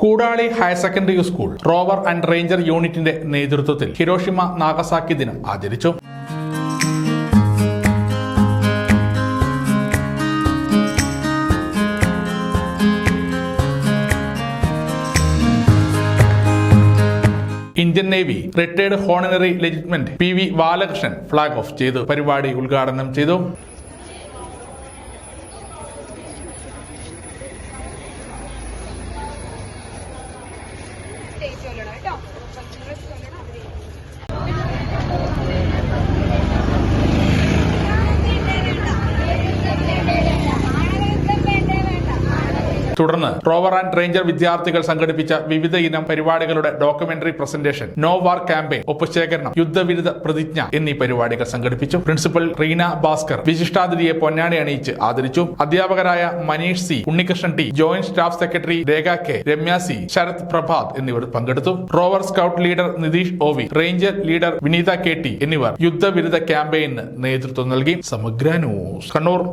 Koodali higher secondary school rover and ranger യൂണിറ്റിന്റെ നേതൃത്വത്തിൽ Hiroshima Nagasaki ദിനം ആചരിച്ചു. Indian navy retired honorary lieutenant P V Balakrishnan flag off ചെയ്തു. പരിപാടി ഉദ്ഘാടനം ചെയ്തു. സ്റ്റേജ് കൊല്ലണം കേട്ടോ. തുടർന്ന് റോവർ ആൻഡ് റേഞ്ചർ വിദ്യാർത്ഥികൾ സംഘടിപ്പിച്ച വിവിധ ഇനം പരിപാടികളുടെ documentary presentation no war campaign ഒപ്പുശേഖരണം യുദ്ധവിരുദ്ധ പ്രതിജ്ഞ എന്നീ പരിപാടികൾ സംഘടിപ്പിച്ചു. പ്രിൻസിപ്പൽ റീന ഭാസ്കർ വിശിഷ്ടാതിഥിയെ പൊന്നാണി അണിയിച്ച് ആദരിച്ചു. അധ്യാപകരായ Maneesh C Unnikrishnan T joint staff secretary Rekha K Ramya C Sarath Prabhath എന്നിവർ പങ്കെടുത്തു. Rover scout leader Nitheesh O V V ranger leader Vineetha K T എന്നിവർ യുദ്ധവിരുദ്ധ ക്യാമ്പയിന് നേതൃത്വം നൽകി. സമഗ്ര ന്യൂസ് കണ്ണൂർ.